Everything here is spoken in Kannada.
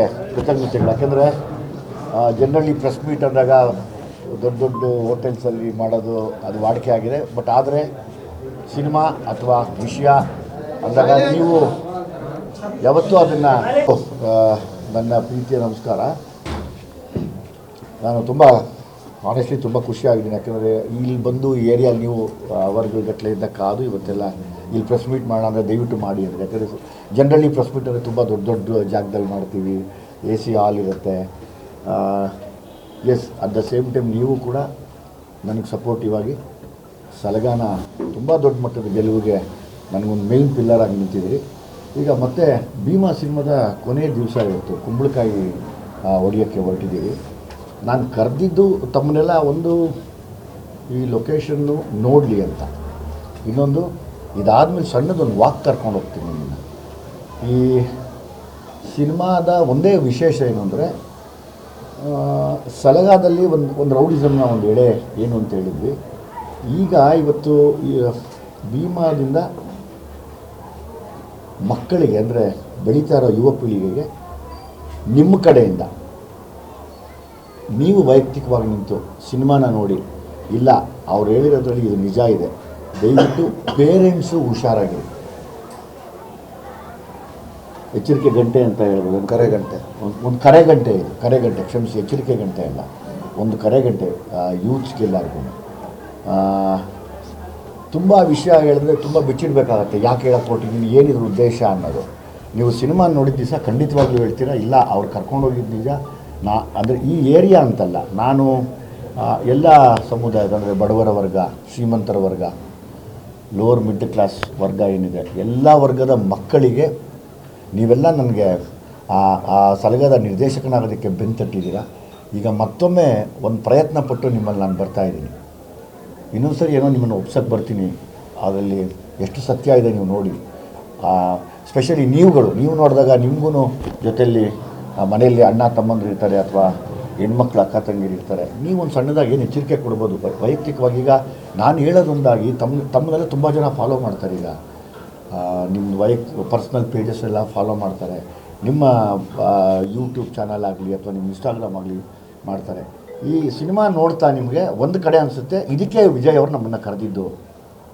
ಕೃತಜ್ಞತೆಗಳು ಯಾಕಂದರೆ ಜನರಲಿ ಪ್ರೆಸ್ ಮೀಟ್ ಅಂದಾಗ ದೊಡ್ಡ ದೊಡ್ಡ ಹೋಟೆಲ್ಸಲ್ಲಿ ಮಾಡೋದು ಅದು ವಾಡಿಕೆ ಆಗಿದೆ. ಬಟ್ ಆದರೆ ಸಿನಿಮಾ ಅಥವಾ ವಿಷಯ ಅಂದಾಗ ನೀವು ಯಾವತ್ತೂ ಅದನ್ನು ನನ್ನ ಪ್ರೀತಿಯ ನಮಸ್ಕಾರ. ನಾನು ತುಂಬ ಆನೆಸ್ಟ್ಲಿ ತುಂಬ ಖುಷಿಯಾಗಿದ್ದೀನಿ ಯಾಕೆಂದರೆ ಇಲ್ಲಿ ಬಂದು ಈ ನೀವು ನೀವು ಗಟ್ಟಲೆ ಇದ್ದ ಕಾದು ಇವತ್ತೆಲ್ಲ ಇಲ್ಲಿ ಪ್ರೆಸ್ ಮೀಟ್ ಮಾಡೋಣ ಅಂದರೆ ದಯವಿಟ್ಟು ಮಾಡಿ ಅಂದರೆ ಯಾಕಂದರೆ ಜನರಲಿ ಪ್ರೆಸ್ ಮೀಟ್ ಅಂದರೆ ತುಂಬ ದೊಡ್ಡ ದೊಡ್ಡ ಜಾಗದಲ್ಲಿ ಮಾಡ್ತೀವಿ. ಎ ಸಿ ಹಾಲ್ ಇರುತ್ತೆ. As at the same time ನೀವು ಕೂಡ ನನಗೆ ಸಪೋರ್ಟಿವ್ ಆಗಿ ಸಲಗಾನ ತುಂಬ ದೊಡ್ಡ ಮಟ್ಟದ ಗೆಲುವಿಗೆ ನನಗೊಂದು ಮೇನ್ ಪಿಲ್ಲರ್ ಆಗಿ ನಿಂತಿದ್ದೀರಿ. ಈಗ ಮತ್ತೆ ಭೀಮಾ ಸಿನಿಮಾದ ಕೊನೆಯ ದಿವಸ ಇವತ್ತು ಕುಂಬಳಕಾಯಿ ಹೊಡಿಯೋಕ್ಕೆ ಹೊರಟಿದ್ದೀವಿ ನಾನು ಕರೆದಿದ್ದು ತಮ್ಮನ್ನೆಲ್ಲ ಒಂದು ಈ ಲೊಕೇಶನ್ನು ನೋಡಲಿ ಅಂತ. ಇನ್ನೊಂದು, ಇದಾದಮೇಲೆ ಸಣ್ಣದೊಂದು ವಾಕ್ ಕರ್ಕೊಂಡು ಹೋಗ್ತೀನಿ ನಿನ್ನ. ಈ ಸಿನಿಮಾದ ಒಂದೇ ವಿಶೇಷ ಏನು ಅಂದರೆ ಸಲಗಾದಲ್ಲಿ ಒಂದು ಒಂದು ರೌಡಿಸಮ್ನ ಒಂದು ಎಳೆ ಏನು ಅಂತ ಹೇಳಿದ್ವಿ. ಈಗ ಇವತ್ತು ಈ ಭೀಮಾದಿಂದ ಮಕ್ಕಳಿಗೆ ಅಂದರೆ ಬೆಳೀತಾ ಇರೋ ಯುವ ಪೀಳಿಗೆಗೆ ನಿಮ್ಮ ಕಡೆಯಿಂದ ನೀವು ವೈಯಕ್ತಿಕವಾಗಿ ನಿಂತು ಸಿನಿಮಾನ ನೋಡಿ. ಇಲ್ಲ, ಅವ್ರು ಹೇಳಿರೋದ್ರಲ್ಲಿ ಇದು ನಿಜ ಇದೆ. ದಯವಿಟ್ಟು ಪೇರೆಂಟ್ಸು ಹುಷಾರಾಗಿರಿ. ಎಚ್ಚರಿಕೆ ಗಂಟೆ ಅಂತ ಹೇಳ್ಬೋದು. ಒಂದು ಕರೆ ಗಂಟೆ. ಒಂದು ಒಂದು ಕರೆ ಗಂಟೆ ಇದು. ಕರೆ ಗಂಟೆ, ಕ್ಷಮಿಸಿ, ಎಚ್ಚರಿಕೆ ಗಂಟೆ ಅಲ್ಲ. ಒಂದು ಕರೆ ಗಂಟೆ ಯೂತ್ಸ್ಗೆಲ್ಲರಿಗೂ ತುಂಬ ವಿಷಯ ಹೇಳಿದ್ರೆ ತುಂಬ ಬಿಚ್ಚಿಡಬೇಕಾಗತ್ತೆ. ಯಾಕೆ ಹೇಳಕ್ಕೆ ಕೊಟ್ಟಿದ್ದೀನಿ ಏನಿದ್ರ ಉದ್ದೇಶ ಅನ್ನೋದು. ನೀವು ಸಿನಿಮಾ ನೋಡಿದ ದಿವಸ ಖಂಡಿತವಾಗ್ಲೂ ಹೇಳ್ತೀರಾ? ಇಲ್ಲ, ಅವ್ರು ಕರ್ಕೊಂಡೋಗಿದ್ದು ನಿಜ. ನಾ ಅಂದರೆ ಈ ಏರಿಯಾ ಅಂತಲ್ಲ, ನಾನು ಎಲ್ಲ ಸಮುದಾಯದ, ಅಂದರೆ ಬಡವರ ವರ್ಗ, ಶ್ರೀಮಂತರ ವರ್ಗ ಲೋವರ್ ಮಿಡ್ಲ್ ಕ್ಲಾಸ್ ವರ್ಗ ಏನಿದೆ, ಎಲ್ಲ ವರ್ಗದ ಮಕ್ಕಳಿಗೆ ನೀವೆಲ್ಲ ನನಗೆ, ಆ ಸಲಗದ ನಿರ್ದೇಶಕನಾಗೋದಕ್ಕೆ ಬೆಂತಟ್ಟಿದ್ದೀರಾ? ಈಗ ಮತ್ತೊಮ್ಮೆ ಒಂದು ಪ್ರಯತ್ನ ಪಟ್ಟು ನಿಮ್ಮಲ್ಲಿ ನಾನು ಬರ್ತಾ ಇದ್ದೀನಿ. ಇನ್ನೊಂದು ಸರಿ ಏನೋ ನಿಮ್ಮನ್ನು ಒಪ್ಸಕ್ಕೆ ಬರ್ತೀನಿ. ಅದರಲ್ಲಿ ಎಷ್ಟು ಸತ್ಯ ಇದೆ ನೀವು ನೋಡಿ. ಸ್ಪೆಷಲಿ ನೀವುಗಳು, ನೀವು ನೋಡಿದಾಗ ನಿಮಗೂ ಜೊತೆಯಲ್ಲಿ ಮನೆಯಲ್ಲಿ ಅಣ್ಣ ತಮ್ಮಂದ್ರು ಇರ್ತಾರೆ ಅಥವಾ ಹೆಣ್ಮಕ್ಳು ಅಕ್ಕ ತಂಗಿರು ಇರ್ತಾರೆ, ನೀವು ಒಂದು ಸಣ್ಣದಾಗಿ ಏನು ಎಚ್ಚರಿಕೆ ಕೊಡ್ಬೋದು? ವೈಯಕ್ತಿಕವಾಗಿ ಈಗ ನಾನು ಹೇಳೋದೊಂದಾಗಿ ತಮ್ಮ ತಮ್ಮದೆಲ್ಲ ತುಂಬ ಜನ ಫಾಲೋ ಮಾಡ್ತಾರೆ ಈಗ. ನಿಮ್ಮ ವೈಯಕ್ತಿಕ ಪರ್ಸ್ನಲ್ ಪೇಜಸ್ ಎಲ್ಲ ಫಾಲೋ ಮಾಡ್ತಾರೆ. ನಿಮ್ಮ ಯೂಟ್ಯೂಬ್ ಚಾನಲ್ ಆಗಲಿ ಅಥವಾ ನಿಮ್ಮ ಇನ್ಸ್ಟಾಗ್ರಾಮ್ ಆಗಲಿ ಮಾಡ್ತಾರೆ. ಈ ಸಿನಿಮಾ ನೋಡ್ತಾ ನಿಮಗೆ ಒಂದು ಕಡೆ ಅನಿಸುತ್ತೆ, ಇದಕ್ಕೆ ವಿಜಯ್ ಅವರು ನಮ್ಮನ್ನು ಕರೆದಿದ್ದು.